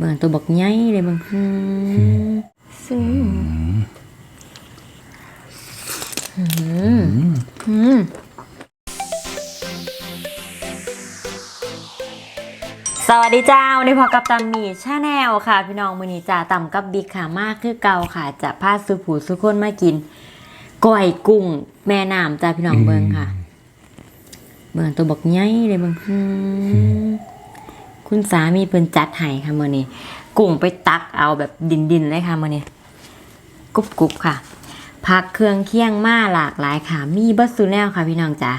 เบิ่งตัวบักใหญ่เลยเบิ่งอืมซึ้งอืมอืมสวัสดีเจ้าในพอกับตัมมี่ชาแนลค่ะ พี่น้องมือนี้จ่าต่ำกับบิ๊กค่ะมากคือเก่าค่ะ จะพาสุผูสุคนมากินก้อยกุ้ง แม่น้ำจ้าพี่น้องเบิ่งค่ะ เบิ่งตัวบักใหญ่เลยเบิ่งอืม คุณสามีเพิ่นจัดให้ค่ะมื้อนี้กุ้งไปตักเอาแบบดินๆเลยค่ะมื้อนี้กรุบๆค่ะผักเครื่องเคียงมาหลากหลายค่ะ มีเบัสซูแนลค่ะพี่น้องจ๋า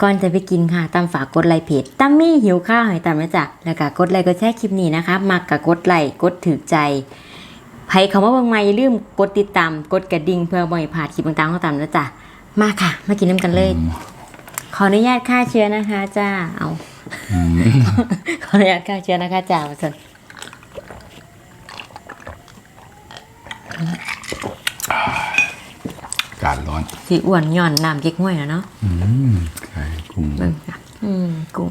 ก่อนจะไปกินค่ะตามฝากกดไลค์เพจตั้มมี่หิวข้าวให้ตามนะจ๊ะแล้วก็กดไลค์กดแชร์คลิปนี้นะคะ มักกับกดไลค์กดถือใจใครคำว่าบางไม่อย่าลืมกดติดตามกดกระดิ่งเพื่อบ่อยพลาดคลิปต่างๆของตามนะจ๊ะมาค่ะ มากินน้ำกันเลย ขออนุญาตฆ่าเชื้อนะคะจ้าเอา ขออนุญาตฆ่าเชื้อนะคะจ้ามาสิการร้อนสีอ้วนหย่อนน้ำเก๊กห้วยนะเนาะอืมไข่กุ้งเบิ่งค่ะอืมกุ้ง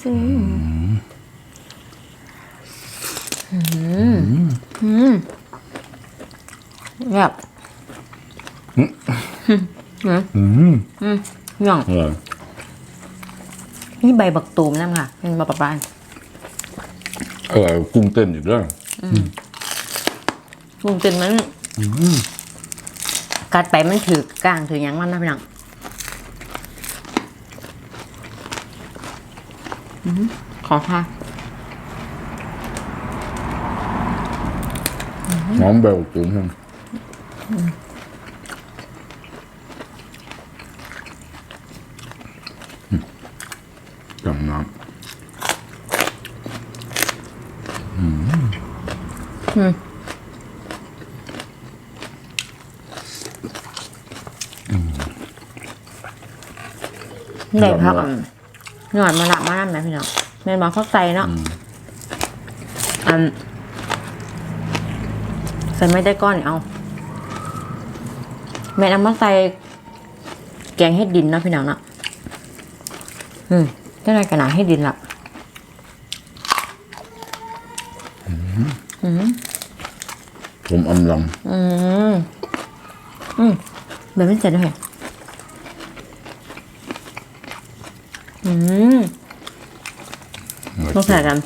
ซึ่งอืมอืมแบบอืมอืมอืมหย่องอร่อย นี่ใบบักตูมนั่นค่ะเป็นใบประบานอร่อยกว่ากุ้งเต้นอีกด้วยลุงเป็นมันกัดไปมันถือกลางถือหยังมันนะพี่น้องอืมขอค่ะน้องเบลตุ้มครับ จำน้ได้พักหนอนมาละมาน้ำนะพี่น้องแม่นบอกเข้าใจเนาะอันใส่ไม่ได้ก้อนเอา แม่นเอามาใส่แกงเห็ดดินเนาะพี่น้องเนาะอืม เจ้านายกระหนาเห็ดดินละำผมอำลอืมอืมแบบไม่เสร็จเลยอืมำต้องใส่กัน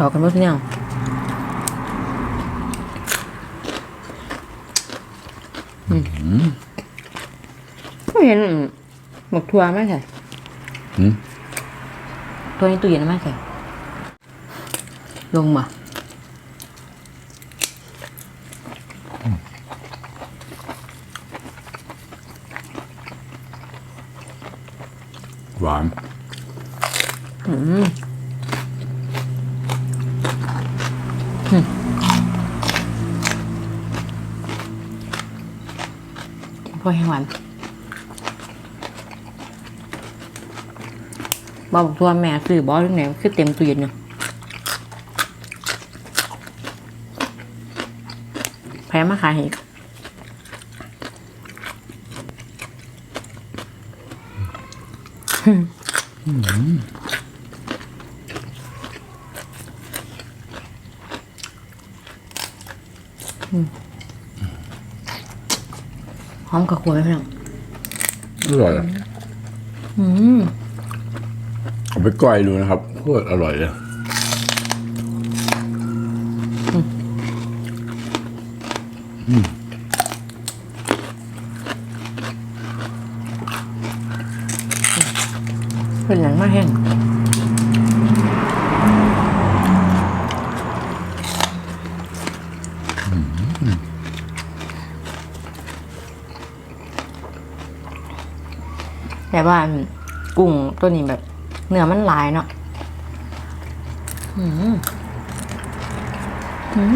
เปรี้ยวขอกันเมื่อกี้เนี่ยอืมไม่เห็นหมกทัวไหมใส่ๆอืมตัวนี้ตู้เย็นไหมใส่ลงมาหวาน พอให้หวานบอกบอกตัวแม่ซื้อบอสที่ไหนคือเต็มตู้เย็นเนาะแพ้มาขายให้อีก หอมกับขวดไหมพี่น้องอร่อยอะเอาไปก้อยดูนะครับโคตรอร่อยเลยเป็นหนังมากแห้ง แต่ว่ากุ้งตัวนี้แบบเนื้อมันหลายเนาะอืมอืม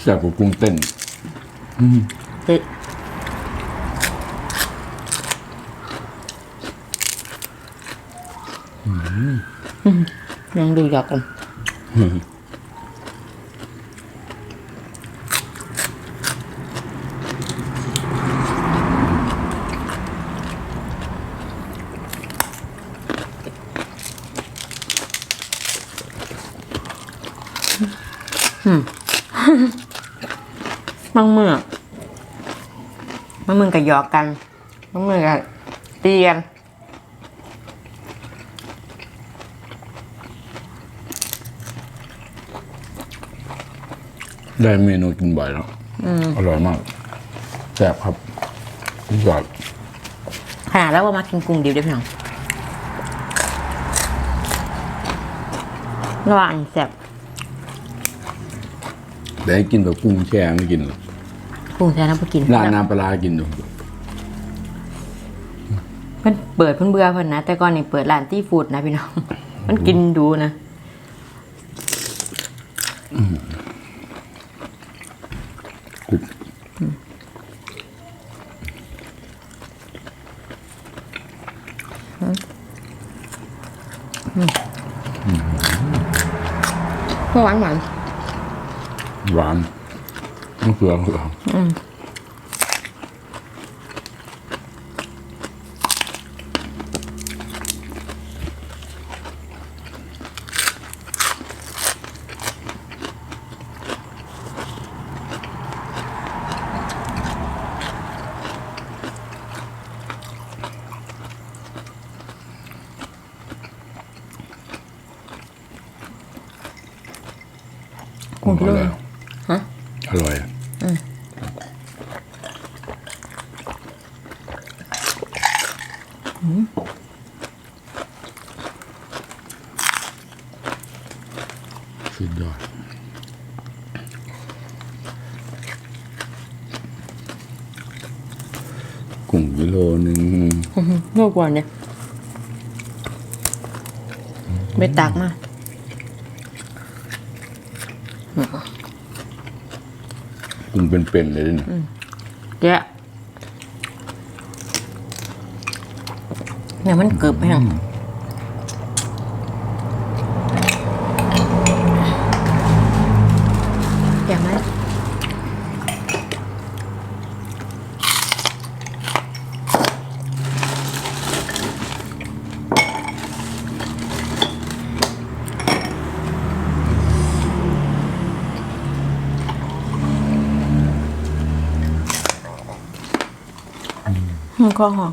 แซ่บกว่ากุ้งเต้นเด็ดยังดูอยากกัน บางมือบางมือกับหยอกกันบางมือกับตีกันได้เมนูกินบ่อยแล้วอร่อยมากแซ่บครับยอดขนาดแล้วว่ามากินกุ้งดิบได้เพียงระหว่างแซ่บ แต่ให้กินแบบกุ้งแช่ไม่กินหรอกกุ้งแซ่บน้ำพกินร้านน้ำปลาร้ากินดูเพิ่นเปิดเพิ่นเบื่อเพิ่นนะ แต่ก่อนนี่เปิดร้านตี้ฟู้ดนะพี่น้อง มันกินดูนะกรุบเพื่อหวานหวาน หวานมะเขือเขือกุ้งอร่อย ฮะอร่อยสุดยอดกุ้งกิโลหนึ่งเมื่อก่อนเนี่ยไม่ตักมากุ้ งเป็นๆเลยนี่แกะเนี่ยมันเกือบไปยัง มันก็หอม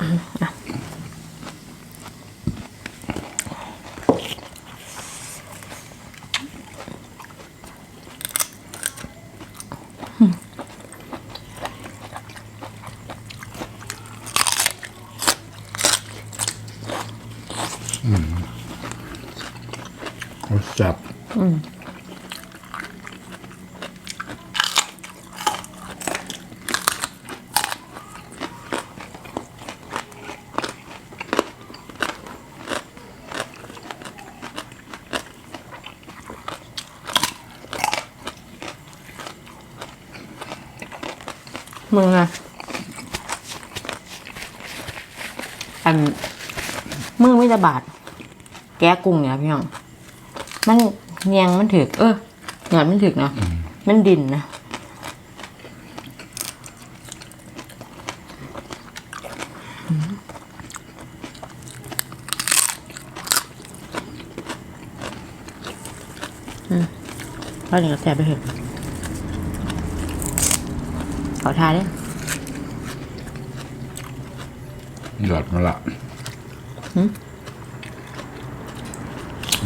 อะรสจับมึ งอะอันมึงไม่จะบาด แก้กุ้งเนี่ยพี่น้องมันเนียงมันถึก เออหยอดมันถึกเนาะมันดินนะอืมก็เดี๋ยวแสบไปเถอะ ขอทานดิหยอดมาละ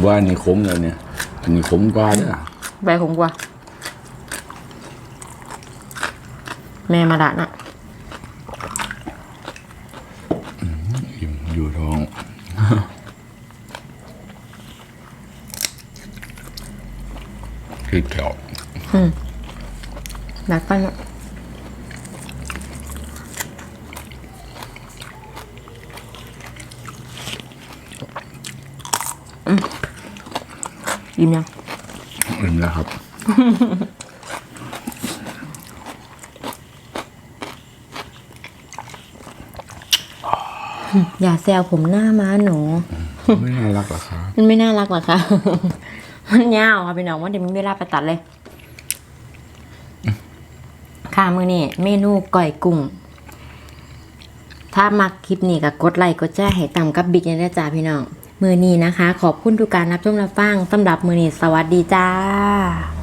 ว่าอันนี้ขมเลยเนี่ย อันนี้ขมกว่าเนี่ยใบขมกว่า แม่มาด่าน่ะอยู่อยู่ท้องพริกแถวดักปั้นอะอืม ยิ้มยังอื่นแล้วครับออย่าแซวผมหน้าม้าหนู ไม่น่ารักเหรอครับ มันไม่น่ารักเหรอคะมันยาวค่ะพี่น้องว่าเดี๋ยวมันไม่เวลาไปตัดเลย ค่ะมือนี่เมนูก่อยกุ้ง ถ้ามักคลิปนี้ก็กดไลค์กดแชร์ให้ต่ำกับบิ๊กเนี่ยนะจ้าพี่น้อง มือนี้นะคะ ขอบคุณทุกการรับชมรับฟังสำหรับมือนี้สวัสดีจ้า